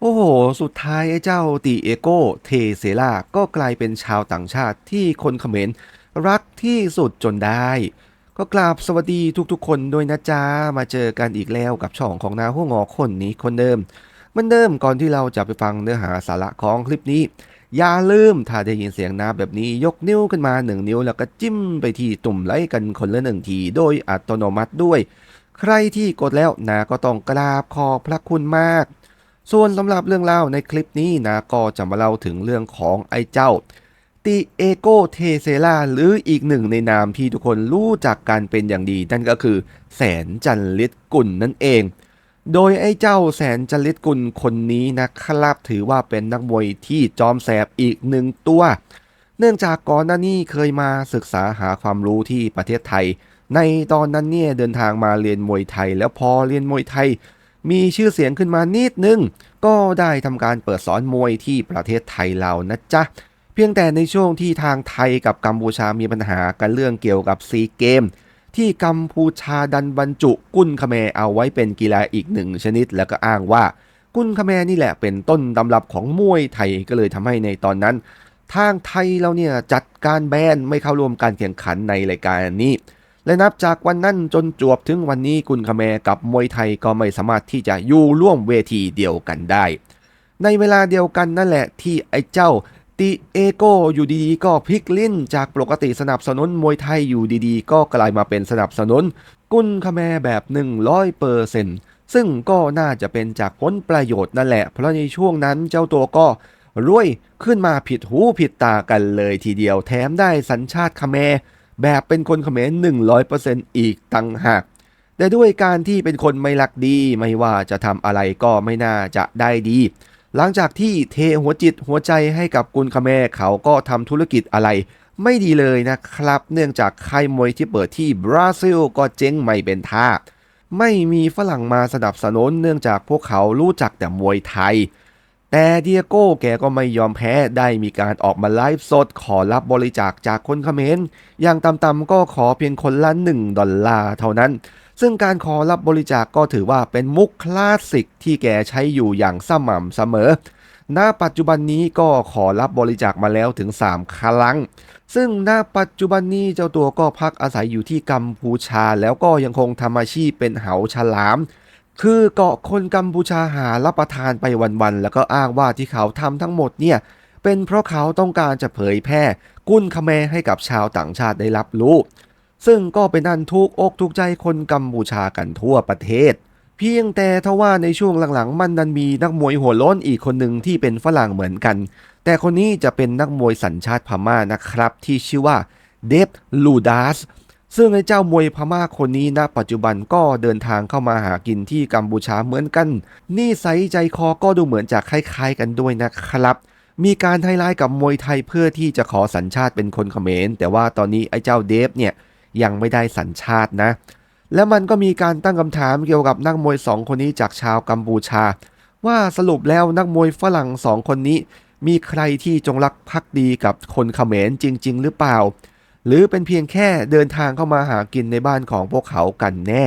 โอ้โห สุดท้ายไอ้เจ้าตีเอโกเทเซล่าก็กลายเป็นชาวต่างชาติที่คนเขมรรักที่สุดจนได้ ก็กราบสวัสดีทุกๆ คนด้วยนะจ๊ะ มาเจอกันอีกแล้วกับช่องของนาหัวงอคนนี้คนเดิมมันเดิมก่อนที่เราจะไปฟังเนื้อหาสาระของคลิปนี้ อย่าลืมถ้าได้ยินเสียงน้าแบบนี้ยกนิ้วขึ้นมาหนึ่งนิ้ว แล้วก็จิ้มไปที่ตุ่มไลค์กันคนละหนึ่งทีโดยอัตโนมัติด้วย ใครที่กดแล้วนาก็ต้องกราบขอบพระคุณมาก ส่วนสำหรับเรื่องเล่าในคลิปนี้นะก็จะมาเล่าถึงเรื่องของไอ้เจ้าติเอโกเทเซล่าหรืออีกหนึ่งในนามที่ทุกคนรู้จักกันเป็นอย่างดี นั่นก็คือแสนจันลิศกุลนั่นเอง โดยไอ้เจ้าแสนจันลิศกุลคนนี้นะครับถือว่าเป็นนักมวยที่จอมแสบอีกหนึ่งตัว เนื่องจากก่อนหน้านี้เคยมาศึกษาหาความรู้ที่ประเทศไทย ในตอนนั้นเนี่ยเดินทางมาเรียนมวยไทย แล้วพอเรียนมวยไทย มีชื่อเสียงขึ้นมานิดนึง ก็ได้ทำการเปิดสอนมวยที่ประเทศไทยเรานะจ๊ะ เพียงแต่ในช่วงที่ทางไทยกับกัมพูชามีปัญหากันเรื่องเกี่ยวกับซีเกม ที่กัมพูชาดันบรรจุกุ้นคแมเอาไว้เป็นกีฬาอีกหนึ่งชนิด แล้วก็อ้างว่ากุ้นคแมนี่แหละเป็นต้นตำรับของมวยไทยก็เลยทำให้ในตอนนั้น ทางไทยเราเนี่ยจัดการแบนไม่เข้าร่วมการแข่งขันในรายการนี้ และนับจากวันนั้นจนจวบถึงวันนี้กุนคแมกับมวยไทยก็ไม่สามารถที่จะอยู่ร่วมเวทีเดียวกันได้ ในเวลาเดียวกันนั่นแหละที่ไอ้เจ้าติเอโกอยู่ดีๆ ก็พลิกลิ้นจากปกติสนับสนุนมวยไทยอยู่ดีๆ ก็กลายมาเป็นสนับสนุน กุนคแมแบบ 100เปอร์เซนซึ่งก็น่าจะเป็นจากผลประโยชน์นั่นแหละ เพราะในช่วงนั้นเจ้าตัวก็รวยขึ้นมาผิดหูผิดตากันเลยทีเดียวแถมได้สัญชาติคแม แบบเป็นคนเขมร100%อีกตังหาก แต่ด้วยการที่เป็นคนไม่รักดีไม่ว่าจะทำอะไรก็ไม่น่าจะได้ดี หลังจากที่เทหัวจิตหัวใจให้กับกุนคแมเขาก็ทำธุรกิจอะไร ไม่ดีเลยนะครับ เนื่องจากค่ายมวยที่เปิดที่บราซิลก็เจ๊งไม่เป็นท่า ไม่มีฝรั่งมาสนับสนุนเนื่องจากพวกเขารู้จักแต่มวยไทย แต่เดียโก้แกก็ไม่ยอมแพ้ได้มีการออกมาไลฟ์สดขอรับบริจาคจากคนเขมรอย่างต่ำๆก็ขอเพียงคนละ 1 ดอลลาร์เท่านั้น ซึ่งการขอรับบริจาคก็ถือว่าเป็นมุกคลาสสิกที่แกใช้อยู่อย่างสม่ำเสมอ ณ ปัจจุบันนี้ก็ขอรับบริจาคมาแล้วถึง 3 ครั้ง ซึ่งณปัจจุบันนี้เจ้าตัวก็พักอาศัยอยู่ที่กัมพูชาแล้วก็ยังคงทำอาชีพเป็นเหาฉลาม คือเกาะคนกัมพูชาหารับประทานไปวันๆ แล้วก็อ้างว่าที่เขาทำทั้งหมดเนี่ย เป็นเพราะเขาต้องการจะเผยแพร่กุนคแมให้กับชาวต่างชาติได้รับรู้ ซึ่งก็เป็นอันทุกอกทุกใจคนกัมพูชากันทั่วประเทศ เพียงแต่ทว่าในช่วงหลังๆ มันดันมีนักมวยหัวล้นอีกคนหนึ่งที่เป็นฝรั่งเหมือนกัน แต่คนนี้จะเป็นนักมวยสัญชาติพม่านะครับที่ชื่อว่าเดฟลูดาส ซึ่งไอ้เจ้ามวยพม่าคนนี้ณปัจจุบันก็เดินทางเข้ามาหากินที่กัมพูชาเหมือนกัน นี่ไซใจคอก็ดูเหมือนจะคล้ายๆกันด้วยนะครับ มีการไทไลท์กับมวยไทยเพื่อที่จะขอสัญชาติเป็นคนเขมร แต่ว่าตอนนี้ไอ้เจ้าเดฟเนี่ยยังไม่ได้สัญชาตินะ แล้วมันก็มีการตั้งคำถามเกี่ยวกับนักมวยสองคนนี้จากชาวกัมพูชา ว่าสรุปแล้วนักมวยฝรั่งสองคนนี้ มีใครที่จงรักภักดีกับคนเขมรจริง ๆ หรือเปล่า หรือเป็นเพียงแค่เดินทางเข้ามาหากินในบ้านของพวกเขากันแน่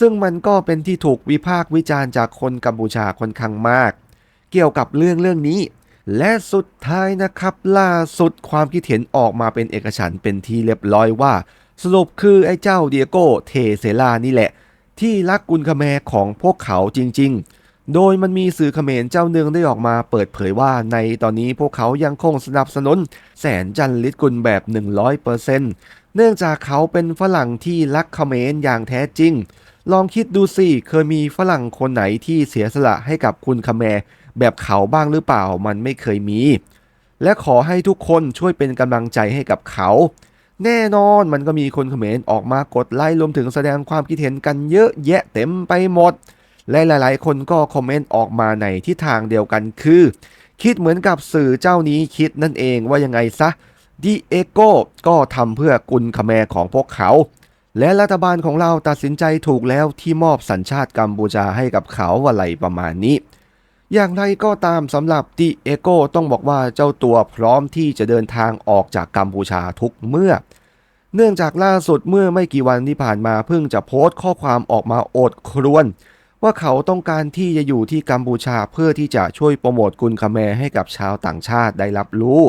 ซึ่งมันก็เป็นที่ถูกวิพากษ์วิจารณ์จากคนกัมพูชาค่อนข้างมาก เกี่ยวกับเรื่องเรื่องนี้ และสุดท้ายนะครับ ล่าสุดความคิดเห็นออกมาเป็นเอกฉันเป็นที่เรียบร้อยว่า สรุปคือไอ้เจ้าเดียโกเทเซลานี่แหละ ที่รักกุนคแมของพวกเขาจริง ๆ โดยมันมีสื่อเขมรเจ้าหนึ่งได้ออกมาเปิดเผยว่าในตอนนี้พวกเขายังคงสนับสนุนแสนจันลิตกุลแบบ 100%เนื่องจากเขาเป็นฝรั่งที่รักเขมรอย่างแท้จริง ลองคิดดูสิเคยมีฝรั่งคนไหนที่เสียสละให้กับคุณคแมแบบเขาบ้างหรือเปล่ามันไม่เคยมี และขอให้ทุกคนช่วยเป็นกำลังใจให้กับเขา แน่นอนมันก็มีคนเขมรออกมากดไลค์รวมถึงแสดงความคิดเห็นกันเยอะแยะเต็มไปหมด และหลายๆ คนก็คอมเมนต์ออกมาในทิศทางเดียวกันคือ คิดเหมือนกับสื่อเจ้านี้คิดนั่นเองว่ายังไงซะดิเอโก้ก็ทำเพื่อกุนคแมของพวกเขา และรัฐบาลของเราตัดสินใจถูกแล้วที่มอบสัญชาติกัมพูชาให้กับเขาอะไรประมาณนี้ อย่างไรก็ตามสำหรับดิเอโก้ต้องบอกว่าเจ้าตัวพร้อมที่จะเดินทางออกจากกัมพูชาทุกเมื่อ เนื่องจากล่าสุดเมื่อไม่กี่วันที่ผ่านมาเพิ่งจะโพสต์ข้อความออกมาโอดครวญ ว่าเขาต้องการที่จะอยู่ที่กัมพูชาเพื่อที่จะช่วยโปรโมทกุนคาแมให้กับชาวต่างชาติได้รับรู้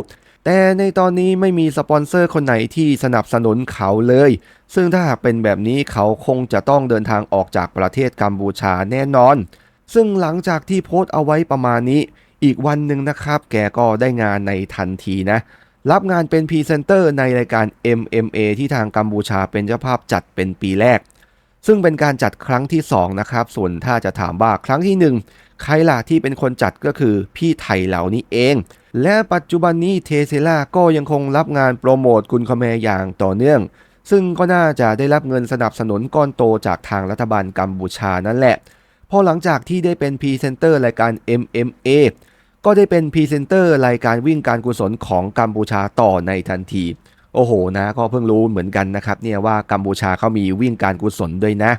แต่ในตอนนี้ไม่มีสปอนเซอร์คนไหนที่สนับสนุนเขาเลย ซึ่งถ้าหากเป็นแบบนี้เขาคงจะต้องเดินทางออกจากประเทศกัมพูชาแน่นอน ซึ่งหลังจากที่โพสต์เอาไว้ประมาณนี้ อีกวันหนึ่งนะครับ แกก็ได้งานในทันทีนะรับงานเป็นพรีเซนเตอร์ในรายการ MMA ที่ทางกัมพูชาเป็นเจ้าภาพจัดเป็นปีแรก ซึ่งเป็นการจัดครั้งที่ 2 นะครับ ส่วนถ้าจะถามว่าครั้งที่ 1 ใครล่ะที่เป็นคนจัดก็คือพี่ไทยเหล่านี้เอง และปัจจุบันนี้เทเซล่าก็ยังคงรับงานโปรโมทกุนคาแมอย่างต่อเนื่อง ซึ่งก็น่าจะได้รับเงินสนับสนุนก้อนโตจากทางรัฐบาลกัมพูชานั่นแหละ พอหลังจากที่ได้เป็นพรีเซนเตอร์รายการ MMA ก็ได้เป็นพรีเซนเตอร์รายการวิ่งการกุศลของกัมพูชาต่อในทันที โอ้โหนะก็เพิ่งรู้เหมือนกันนะครับเนี่ยว่ากัมพูชาเขามีวิ่งการกุศลด้วยนะ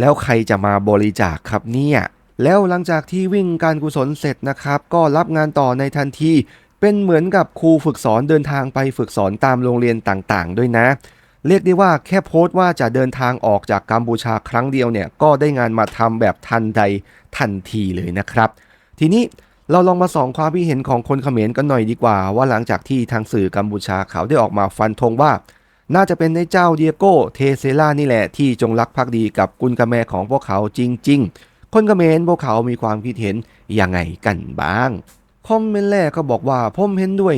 แล้วใครจะมาบริจาคครับเนี่ยแล้วหลังจากที่วิ่งการกุศลเสร็จนะครับ ก็รับงานต่อในทันที เป็นเหมือนกับครูฝึกสอนเดินทางไปฝึกสอนตามโรงเรียนต่างๆ ด้วยนะ เรียกได้ว่าแค่โพสต์ว่าจะเดินทางออกจากกัมพูชาครั้งเดียวเนี่ยก็ได้งานมาทำแบบทันใดทันทีเลยนะครับ ทีนี้ เราลองมาส่องความคิดเห็นของคนเขมรกันหน่อยดีกว่า ว่าหลังจากที่ทางสื่อกัมพูชาเขาได้ออกมาฟันธงว่า น่าจะเป็นในเจ้าเดียโก้เทเซล่านี่แหละที่จงรักภักดีกับกุนกาแมของพวกเขาจริง ๆ คนเขมรพวกเขามีความคิดเห็นยังไงกันบ้างคอมเมนต์แรกก็บอกว่าผมเห็นด้วย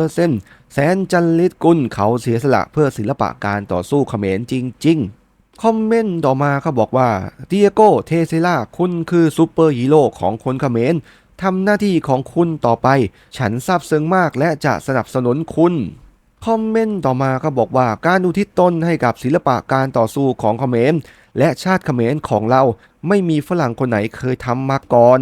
100%แสนจันลิตกุลเขาเสียสละเพื่อศิลปะการต่อสู้เขมรจริง ๆ คอมเมนต์ต่อมาเขาบอกว่าเดียโก้เทเซล่าคุณคือซูเปอร์ฮีโร่ของคนเขมร ทำหน้าที่ของคุณต่อไป ฉันซาบซึ้งมากและจะสนับสนุนคุณ คอมเมนต์ต่อมาก็บอกว่าการอุทิศตนให้กับศิลปะการต่อสู้ของเขมรและชาติเขมรของเรา ไม่มีฝรั่งคนไหนเคยทำมาก่อน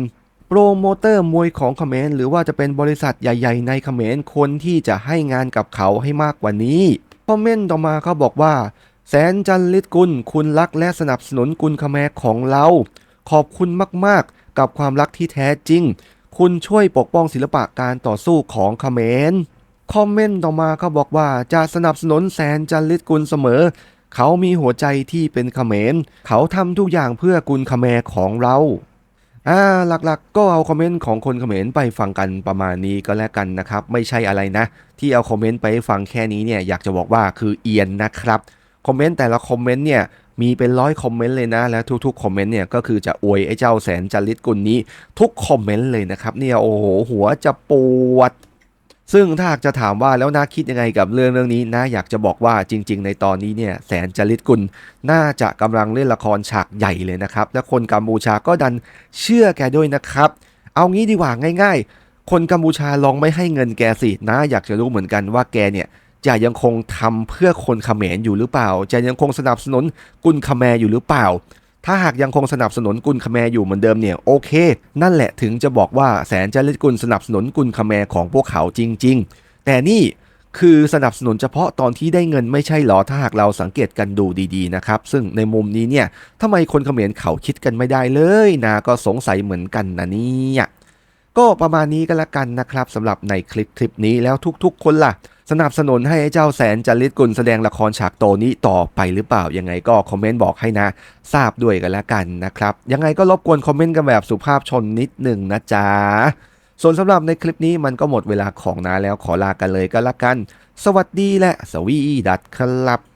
โปรโมเตอร์มวยของเขมรหรือว่าจะเป็นบริษัทใหญ่ ๆ ในเขมรควรที่จะให้งานกับเขาให้มากกว่านี้คอมเมนต์ต่อมาเขาบอกว่า แสนจันลิตกุลคุณรักและสนับสนุนกุลเขมรของเรา ขอบคุณมากๆ กับความรักที่แท้จริง คุณช่วยปกป้องศิลปะการต่อสู้ของเขมร คอมเมนต์ต่อมาเขาบอกว่าจะสนับสนุนแสนจันลิตกุลเสมอ เขามีหัวใจที่เป็นเขมร เขาทำทุกอย่างเพื่อกุลเขมรของเราอ่าหลักๆก็เอาคอมเมนต์ของคนเขมรไปฟังกันประมาณนี้ก็แล้วกันนะครับ ไม่ใช่อะไรนะ ที่เอาคอมเมนต์ไปฟังแค่นี้เนี่ยอยากจะบอกว่าคือเอียนนะครับคอมเมนต์แต่ละคอมเมนต์เนี่ย มีเป็นร้อยคอมเมนต์เลยนะ และทุกๆคอมเมนต์เนี่ยก็คือจะอวยไอ้เจ้าแสนจริตกุลนี้ทุกคอมเมนต์เลยนะครับเนี่ยโอ้โหหัวจะปวดซึ่งถ้าหากจะถามว่าแล้วน่าคิดยังไงกับเรื่องเรื่องนี้นะอยากจะบอกว่าจริง ๆ ในตอนนี้เนี่ยแสนจริตกุลน่าจะกำลังเล่นละครฉากใหญ่เลยนะครับ และคนกัมพูชาก็ดันเชื่อแกด้วยนะครับ เอางี้ดีกว่าง่าย ๆ คนกัมพูชาลองไม่ให้เงินแกสินะ อยากจะรู้เหมือนกันว่าแกเนี่ย จะยังคงทำเพื่อคนเขมรอยู่หรือเปล่า จะยังคงสนับสนุนกุลคแมอยู่หรือเปล่า ถ้าหากยังคงสนับสนุนกุลคแมอยู่เหมือนเดิมเนี่ยโอเค นั่นแหละถึงจะบอกว่าแสนจริตกุลสนับสนุนกุลคแมของพวกเขาจริง ๆ แต่นี่คือสนับสนุนเฉพาะตอนที่ได้เงินไม่ใช่หรอถ้าหากเราสังเกตกันดูดีๆนะครับ ซึ่งในมุมนี้เนี่ยทำไมคนเขมรเขาคิดกันไม่ได้เลยนะก็สงสัยเหมือนกันนะเนี่ย ก็ประมาณนี้ก็แล้วกันนะครับสำหรับในคลิปคลิปนี้แล้วทุกๆ คนล่ะ สนับสนุนให้เจ้าแสนจริตกุลแสดงละครฉากโตนี้ต่อไปหรือเปล่า ยังไงก็คอมเมนต์บอกให้นะ ทราบด้วยกันแล้วกันนะครับ ยังไงก็รบกวนคอมเมนต์กันแบบสุภาพชนนิดหนึ่งนะจ๊ะส่วนสำหรับในคลิปนี้มันก็หมดเวลาของนาแล้วขอลากันเลยก็แล้วกัน สวัสดีและสวีดัตครับ